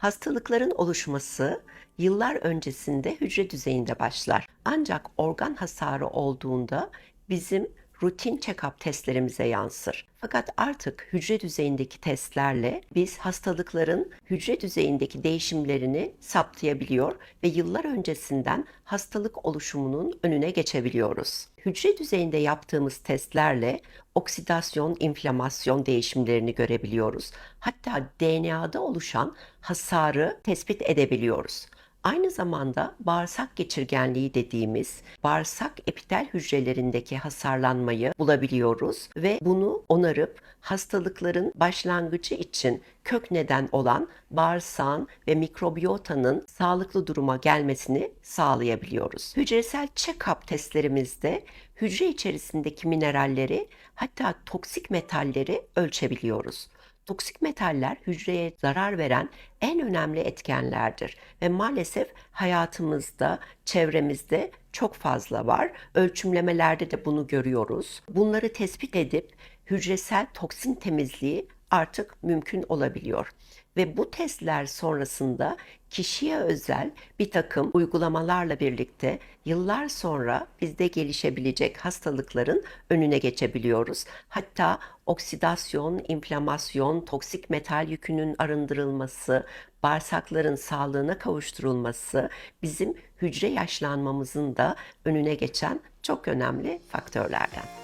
Hastalıkların oluşması yıllar öncesinde hücre düzeyinde başlar. Ancak organ hasarı olduğunda bizim rutin check-up testlerimize yansır. Fakat artık hücre düzeyindeki testlerle biz hastalıkların hücre düzeyindeki değişimlerini saptayabiliyor ve yıllar öncesinden hastalık oluşumunun önüne geçebiliyoruz. Hücre düzeyinde yaptığımız testlerle oksidasyon, inflamasyon değişimlerini görebiliyoruz. Hatta DNA'da oluşan hasarı tespit edebiliyoruz. Aynı zamanda bağırsak geçirgenliği dediğimiz bağırsak epitel hücrelerindeki hasarlanmayı bulabiliyoruz ve bunu onarıp hastalıkların başlangıcı için kök neden olan bağırsağın ve mikrobiyotanın sağlıklı duruma gelmesini sağlayabiliyoruz. Hücresel check-up testlerimizde hücre içerisindeki mineralleri hatta toksik metalleri ölçebiliyoruz. Toksik metaller hücreye zarar veren en önemli etkenlerdir ve maalesef hayatımızda, çevremizde çok fazla var. Ölçümlemelerde de bunu görüyoruz. Bunları tespit edip hücresel toksin temizliği artık mümkün olabiliyor. Ve bu testler sonrasında kişiye özel bir takım uygulamalarla birlikte yıllar sonra bizde gelişebilecek hastalıkların önüne geçebiliyoruz. Hatta oksidasyon, inflamasyon, toksik metal yükünün arındırılması, bağırsakların sağlığına kavuşturulması bizim hücre yaşlanmamızın da önüne geçen çok önemli faktörlerden.